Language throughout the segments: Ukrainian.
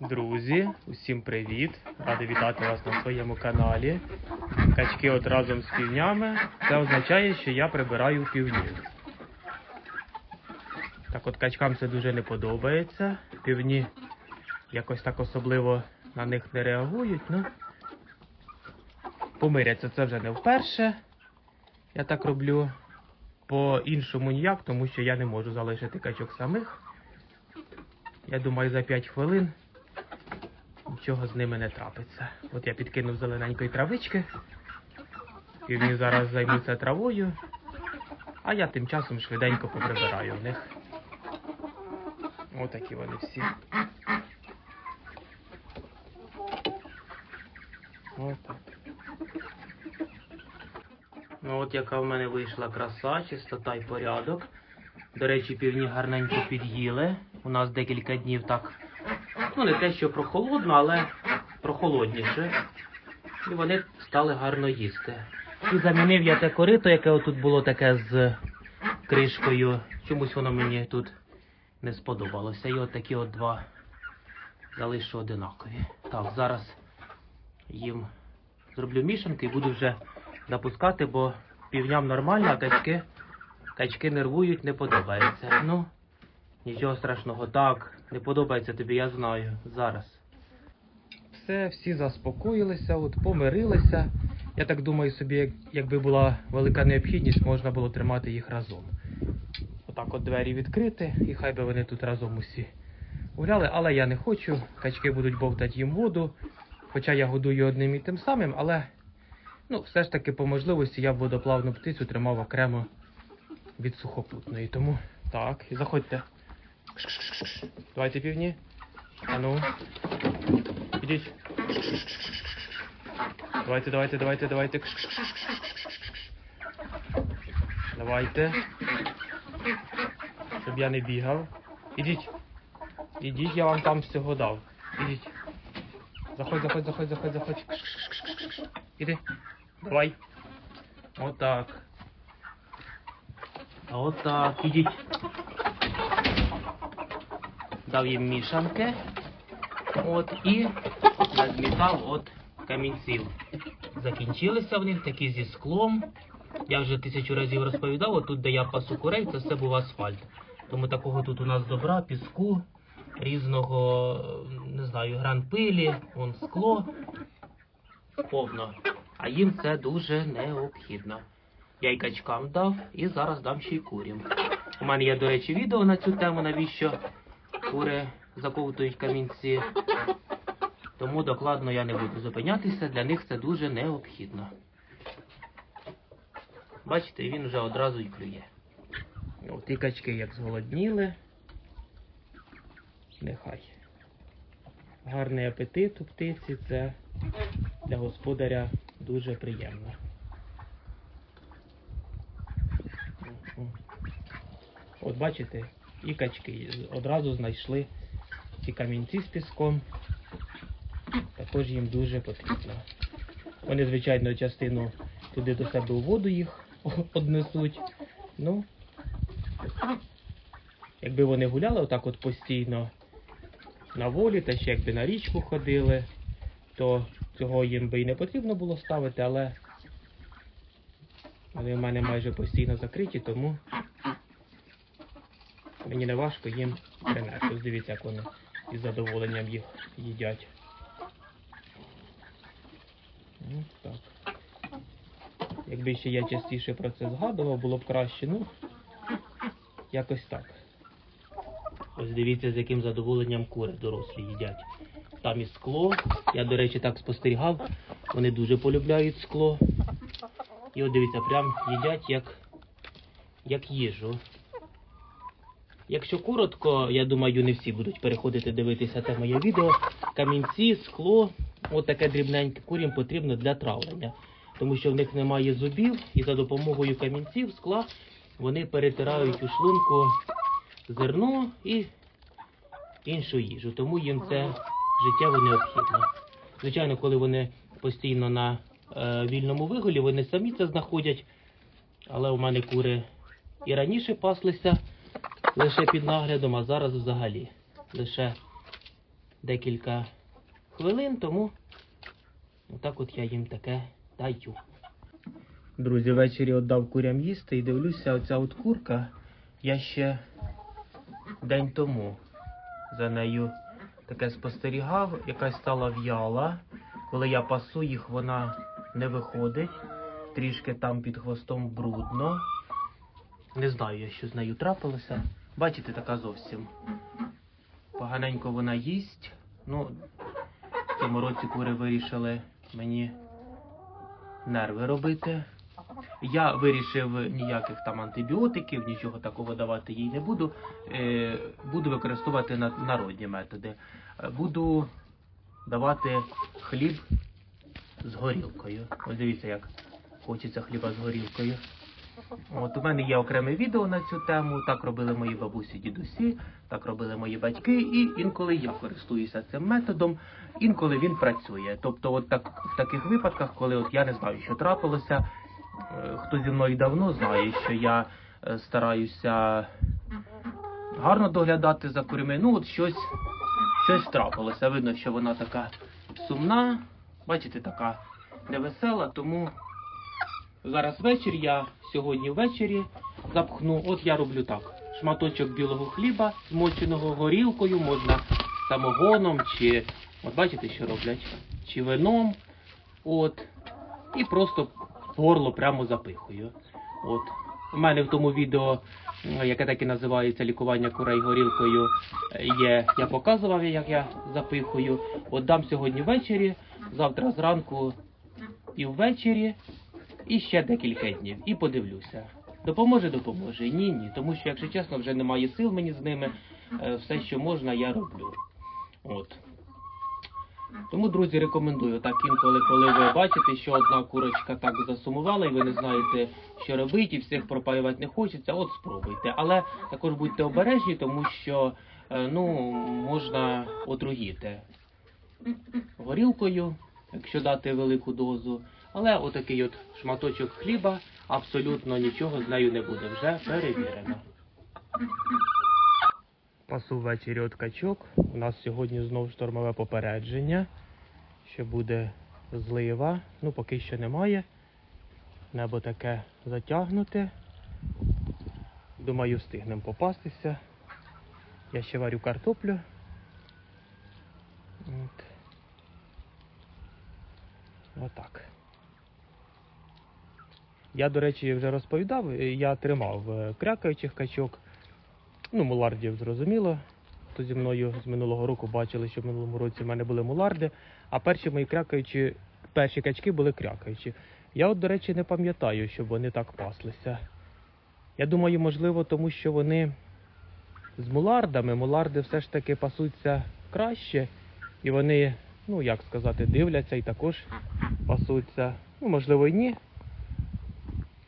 Друзі, усім привіт! Радий вітати вас на своєму каналі. Качки от разом з півнями. Це означає, що я прибираю півнів. Так от качкам це дуже не подобається. Півні якось так особливо на них не реагують. Ну, помиряться це вже не вперше. Я так роблю. По-іншому ніяк, тому що я не можу залишити качок самих. Я думаю, за 5 хвилин нічого з ними не трапиться. От я підкинув зелененької травички. Півні зараз займуться травою, а я тим часом швиденько поприбираю в них. Отакі вони всі. Отак. Ну от яка в мене вийшла краса, чистота і порядок. До речі, півні гарненько під'їли. У нас декілька днів так. Ну, не те, що прохолодно, але прохолодніше. І вони стали гарно їсти. І замінив я те корито, яке отут було таке з кришкою. Чомусь воно мені тут не сподобалося. І от такі от два залишу одинакові. Так, зараз їм зроблю мішанки і буду вже запускати, бо півням нормально, а качки, качки нервують, не подобається. Ну, нічого страшного. Так, не подобається тобі, я знаю. Зараз. Все, всі заспокоїлися, от помирилися. Я так думаю собі, якби була велика необхідність, можна було тримати їх разом. Отак от двері відкрити, і хай би вони тут разом усі гуляли, але я не хочу. Качки будуть бовтати їм воду. Хоча я годую одним і тим самим, але ну, все ж таки по можливості я б водоплавну птицю тримав окремо від сухопутної. Тому так, заходьте. Давайте півні. Ану. Ідіть. Давайте, давайте, давайте, давайте. Давайте. Щоб я не бігав. Ідіть. Ідіть, я вам там всього дав. Ідіть. Заходь, заходь, заходь, заходь, заходь. Іди. Давай. Отак. Отак. Ідіть. Дав їм мішанки. От і назмітав от камінців. Закінчилися в них такі зі склом. Я вже тисячу разів розповідав, от тут, де я пасу курей, це все був асфальт. Тому такого тут у нас добра, піску, різного, не знаю, гран-пилі, вон скло. Повно. А їм це дуже необхідно. Я й качкам дав і зараз дам ще й курям. У мене є, до речі, відео на цю тему, навіщо кури заковтують камінці. Тому докладно я не буду зупинятися, для них це дуже необхідно. Бачите, він вже одразу й клює. От і качки як зголодніли. Нехай. Гарний апетит у птиці це для господаря дуже приємно. От бачите, і качки одразу знайшли ці камінці з піском. Також їм дуже потрібно. Вони, звичайно, частину туди до себе у воду їх однесуть. Ну, якби вони гуляли отак от постійно на волі, та ще якби на річку ходили, то цього їм би і не потрібно було ставити, але вони в мене майже постійно закриті, тому мені не важко їм принести. Дивіться, як вони із задоволенням їх їдять. Ну, так. Якби ще я частіше про це згадував, було б краще. Ну, якось так. Ось дивіться, з яким задоволенням кури дорослі їдять. Там і скло. Я, до речі, так спостерігав. Вони дуже полюбляють скло. І от дивіться, прям їдять як, як їжу. Якщо коротко, я думаю, не всі будуть переходити дивитися те моє відео. Камінці, скло, от таке дрібненьке курям потрібно для травлення. Тому що в них немає зубів, і за допомогою камінців, скла вони перетирають у шлунку зерно і іншу їжу. Тому їм це життєво необхідно. Звичайно, коли вони постійно на е, вільному виголі, вони самі це знаходять. Але у мене кури і раніше паслися лише під наглядом, а зараз взагалі лише декілька хвилин, тому отак от я їм таке даю. Друзі, ввечері віддав курям їсти і дивлюся, оця от курка, я ще день тому за нею таке спостерігав, якась стала в'яла. Коли я пасу їх, вона не виходить. Трішки там під хвостом брудно. Не знаю що з нею трапилося. Бачите, така зовсім. Поганенько вона їсть. Ну, в цьому році кури вирішили мені нерви робити. Я вирішив ніяких там антибіотиків, нічого такого давати їй не буду. Е, буду використовувати народні методи. Е, Буду давати хліб з горілкою. Ось дивіться, як хочеться хліба з горілкою. От у мене є окреме відео на цю тему. Так робили мої бабусі, дідусі, так робили мої батьки, і інколи я користуюся цим методом, інколи він працює. Тобто, от так в таких випадках, коли от я не знаю, що трапилося, е, хто зі мною давно знає, що я е, стараюся гарно доглядати за курми. Ну, от щось, щось трапилося. Видно, що вона така сумна, бачите, така невесела, тому. Зараз вечір, я сьогодні ввечері запхну. От я роблю так: шматочок білого хліба, змоченого горілкою, можна самогоном, чи от бачите, що роблять, чи вином. От. І просто горло прямо запихую. От. У мене в тому відео, яке так і називається лікування курей горілкою, є, я показував, як я запихую. От дам сьогодні ввечері, завтра зранку і ввечері. І ще декілька днів, і подивлюся. Допоможе, допоможе. Ні, ні. Тому що, якщо чесно, вже немає сил мені з ними. Е, Все, що можна, я роблю. От. Тому, друзі, рекомендую так інколи, коли ви бачите, що одна курочка так засумувала, і ви не знаєте, що робити, і всіх пропаювати не хочеться, от спробуйте. Але також будьте обережні, тому що е, ну, можна отруїти горілкою, якщо дати велику дозу. Але отакий от шматочок хліба абсолютно нічого з нею не буде. Вже перевірено. Пасу ввечері от качок. У нас сьогодні знов штормове попередження, що буде злива. Ну, поки що немає. Небо таке затягнуте. Думаю, встигнемо попастися. Я ще варю картоплю. От. Отак. Я, до речі, вже розповідав, е, я тримав е, крякаючих качок. Ну, мулардів зрозуміло. Хто зі мною з минулого року бачили, що в минулому році в мене були муларди, а перші мої крякаючі, перші качки були крякаючі. Я от, до речі, не пам'ятаю, щоб вони так паслися. Я думаю, можливо, тому що вони з мулардами, муларди все ж таки пасуться краще, і вони, ну як сказати, дивляться і також пасуться. Ну, можливо, і ні.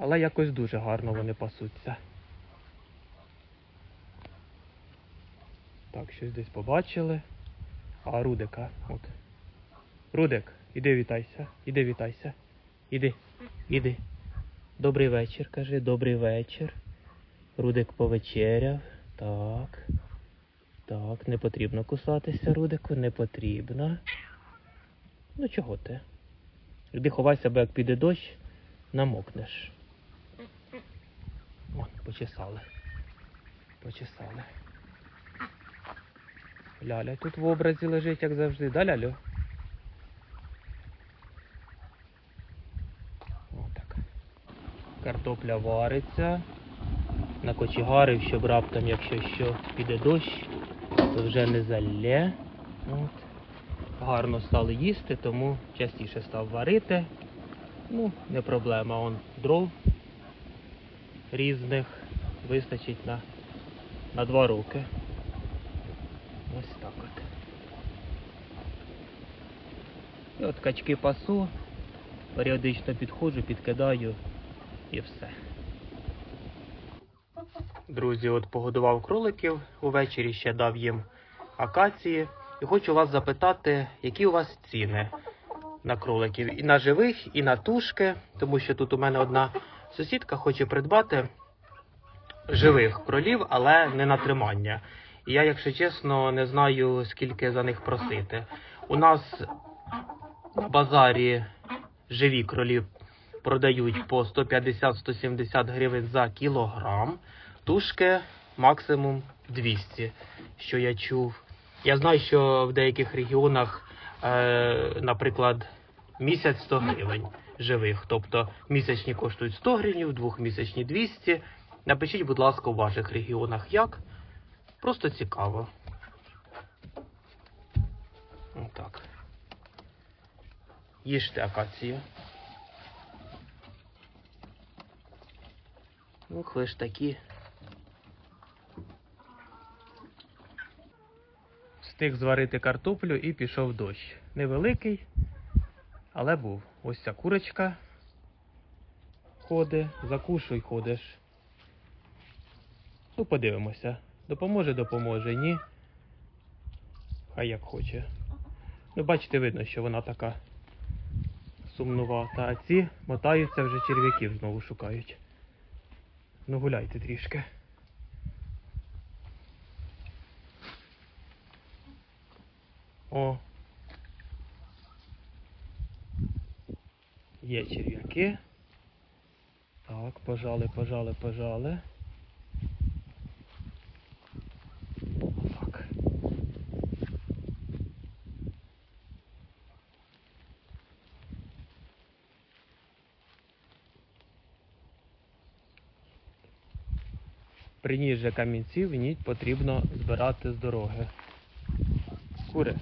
Але якось дуже гарно вони пасуться. Так, щось десь побачили. А, Рудика. От. Рудик, іди вітайся, іди вітайся. Іди, іди. Добрий вечір, каже, добрий вечір. Рудик повечеряв. Так. Так, не потрібно кусатися, Рудику, не потрібно. Ну чого ти? Іди ховайся, бо як піде дощ, намокнеш. О, почесали. Почесали. Ляля тут в образі лежить, як завжди, да, Лялю? Отак. Картопля вариться. Накочегарив, щоб раптом, якщо що піде дощ, то вже не залє. От. Гарно стали їсти, тому частіше став варити. Ну, не проблема, он дров різних вистачить на, на два роки. Ось так от. І от качки пасу, періодично підходжу, підкидаю і все. Друзі, от погодував кроликів, увечері ще дав їм акації. І хочу вас запитати, які у вас ціни на кроликів? І на живих, і на тушки, тому що тут у мене одна сусідка хоче придбати живих кролів, але не на тримання. І я, якщо чесно, не знаю, скільки за них просити. У нас на базарі живі кролі продають по 150-170 гривень за кілограм. Тушки максимум 200, що я чув. Я знаю, що в деяких регіонах, е, наприклад, місяць 100 гривень живих. Тобто місячні коштують 100 гривень, двохмісячні 200. Напишіть, будь ласка, у ваших регіонах як. Просто цікаво. Отак. Їжте акацію. Ох, ви ж такі. Встиг зварити картоплю і пішов дощ. Невеликий, але був. Ось ця курочка ходить, закушуй ходиш. Ну, подивимося. Допоможе, допоможе, ні. Хай як хоче. Ну, бачите, видно, що вона така сумнувата. А ці мотаються вже черв'яків знову шукають. Ну гуляйте трішки. О. Є черв'яки. Так, пожали, пожали, пожали. Так. Приніс же камінців, ніть потрібно збирати з дороги. Кури.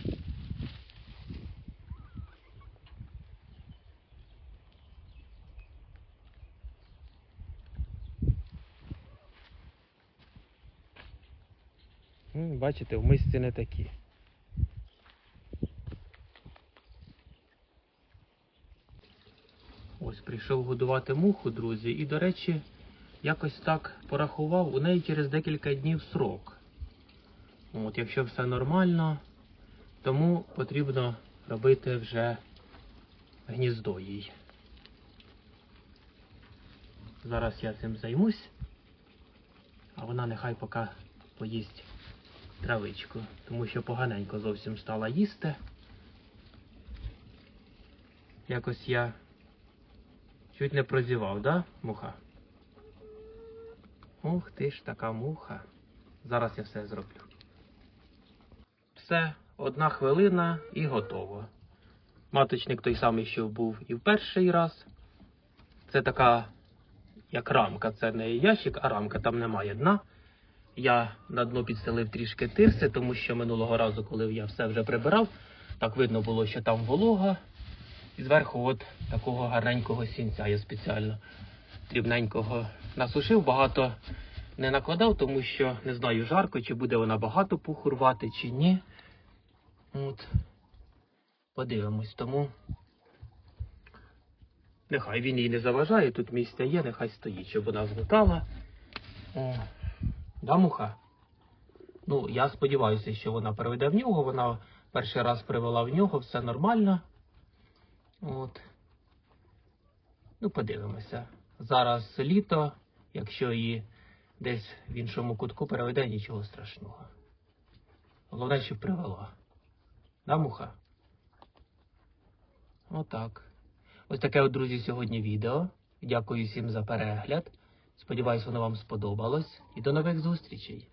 Бачите, в мисці не такі. Ось прийшов годувати муху, друзі, і, до речі, якось так порахував, у неї через декілька днів срок. От, якщо все нормально, тому потрібно робити вже гніздо їй. Зараз я цим займусь, а вона нехай поки поїсть травичку, тому що поганенько зовсім стала їсти. Якось я чуть не прозівав, да, муха? Ух ти ж така муха. Зараз я все зроблю. Все, одна хвилина і готово. Маточник той самий, що був і в перший раз. Це така, як рамка, це не ящик, а рамка, там немає дна. Я на дно підстелив трішки тирси, тому що минулого разу, коли я все вже прибирав, так видно було, що там волога. І зверху от такого гарненького сінця я спеціально дрібненького насушив, багато не накладав, тому що не знаю жарко, чи буде вона багато пуху рвати, чи ні. От. Подивимось, тому нехай він їй не заважає, тут місця є, нехай стоїть, щоб вона змотала. О. Да, муха? Ну, я сподіваюся, що вона приведе в нього. Вона перший раз привела в нього, все нормально. От. Ну, подивимося. Зараз літо, якщо її десь в іншому кутку переведе, нічого страшного. Головне, щоб привела. Да, муха? Отак. Ось таке, от, друзі, сьогодні відео. Дякую всім за перегляд. Сподіваюсь, воно вам сподобалось. І до нових зустрічей!